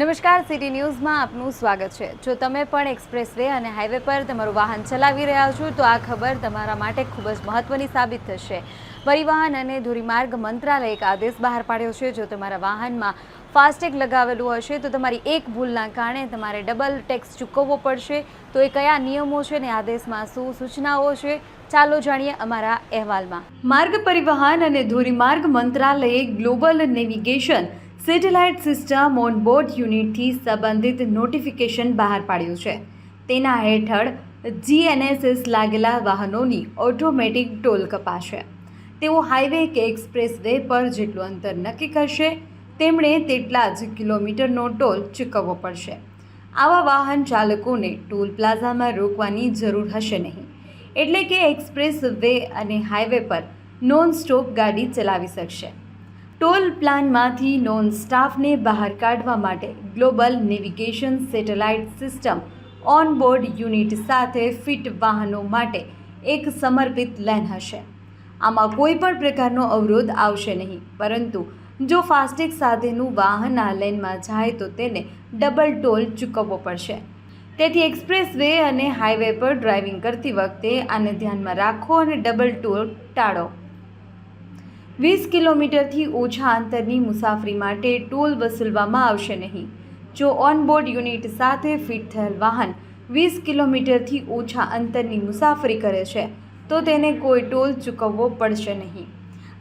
નમસ્કાર, સિટી ન્યૂઝમાં આપનું સ્વાગત છે. જો તમે પણ એક્સપ્રેસ વે અને હાઈવે પર તમારું વાહન ચલાવી રહ્યા છો, તો આ ખબર તમારા માટે ખૂબ જ મહત્વની સાબિત થશે. પરિવહન અને ધોરીમાર્ગ મંત્રાલયે એક આદેશ બહાર પાડ્યો છે, જો તમારા વાહનમાં ફાસ્ટેગ લગાવેલું હશે, તો તમારી એક ભૂલના કારણે તમારે ડબલ ટેક્સ ચૂકવવો પડશે. તો એ કયા નિયમો છે ને આદેશમાં શું સૂચનાઓ છે, ચાલો જાણીએ અમારા અહેવાલમાં. માર્ગ પરિવહન અને ધોરીમાર્ગ મંત્રાલયે global navigation satellite system onboard યુનિટથી સંબંધિત નોટિફિકેશન બહાર પાડ્યું છે. તેના હેઠળ જીએનએસએસ લાગેલા વાહનોની ઓટોમેટિક ટોલ કપાશે. તેઓ હાઈવે કે એક્સપ્રેસ વે પર જેટલું અંતર નક્કી કરશે, તેમણે તેટલા જ કિલોમીટરનો ટોલ ચૂકવવો પડશે. આવા વાહન ચાલકોને ટોલ પ્લાઝામાં રોકવાની જરૂર હશે નહીં. એટલે કે એક્સપ્રેસ વે અને હાઈવે પર નોન સ્ટોપ ગાડી ચલાવી શકશે. ટોલ પ્લાનમાંથી નોન સ્ટાફને બહાર કાઢવા માટે global navigation satellite system on board unit સાથે ફિટ વાહનો માટે એક સમર્પિત લેન હશે. આમાં કોઈ પણ પ્રકારનો અવરોધ આવશે નહીં, પરંતુ જો ફાસ્ટેગ સાથેનું વાહન આ લેનમાં જાય તો તેને ડબલ ટોલ ચૂકવવો પડશે. તેથી એક્સપ્રેસ વે અને હાઈવે પર ડ્રાઇવિંગ કરતી વખતે આને ધ્યાનમાં રાખો અને ડબલ ટોલ ટાળો. વીસ કિલોમીટરથી ઓછા અંતરની મુસાફરી માટે ટોલ વસૂલવામાં આવશે નહીં. જો ઓનબોર્ડ યુનિટ સાથે ફિટ થયેલ વાહન વીસ કિલોમીટરથી ઓછા અંતરની મુસાફરી કરે છે, તો તેને કોઈ ટોલ ચૂકવવો પડશે નહીં.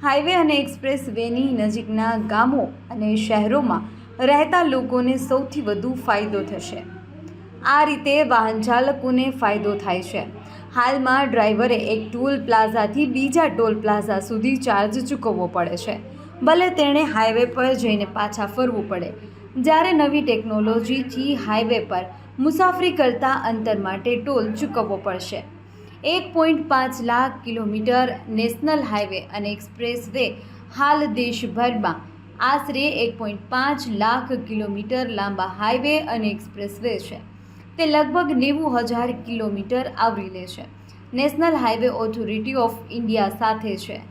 હાઈવે અને એક્સપ્રેસ વેની નજીકના ગામો અને શહેરોમાં રહેતા લોકોને સૌથી વધુ ફાયદો થશે. આ રીતે વાહન ચાલકોને ફાયદો થાય છે. હાલમાં ડ્રાઈવરે એક ટોલ પ્લાઝાથી બીજા ટોલ પ્લાઝા સુધી ચાર્જ ચૂકવવો પડે છે. ભલે તેણે હાઈવે પર જઈને પાછા ફરવું પડે. જ્યારે નવી ટેકનોલોજીથી હાઈવે પર મુસાફરી કરતા અંતર માટે ટોલ ચૂકવવો પડશે. એક પોઈન્ટ પાંચ લાખ કિલોમીટર નેશનલ હાઈવે અને એક્સપ્રેસ વે હાલ દેશભરમાં આશરે એક પોઈન્ટ પાંચ લાખ કિલોમીટર લાંબા હાઈવે અને એક્સપ્રેસ વે છે. તે લગભગ નેવું હજાર કિલોમીટર આવરી લે છે. National highway authority of India સાથે છે.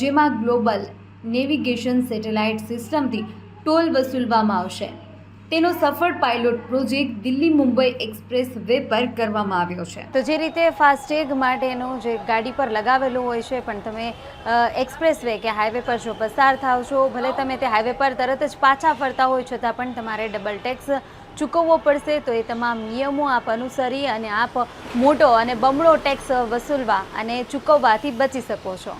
જેમાં ગ્લોબલ નેવિગેશન સેટેલાઇટ સિસ્ટમથી ટોલ વસૂલવામાં આવશે. તેનો સફળ pilot project Delhi Mumbai expressway પર કરવામાં આવ્યો છે. તો જે રીતે ફાસ્ટેગ માટેનું જે ગાડી પર લગાવેલું હોય છે, પણ તમે એક્સપ્રેસ વે કે હાઈવે પર જો પસાર થાવ છો, ભલે તમે તે હાઈવે પર તરત જ પાછા ફરતા હોય છતાં પણ તમારે ડબલ ટેક્સ ચૂકવવો પડશે તો એ તમામ નિયમો આપ અનુસરી અને આપ મોટો અને બમણો ટેક્સ વસૂલવા અને ચૂકવવાથી બચી શકો છો.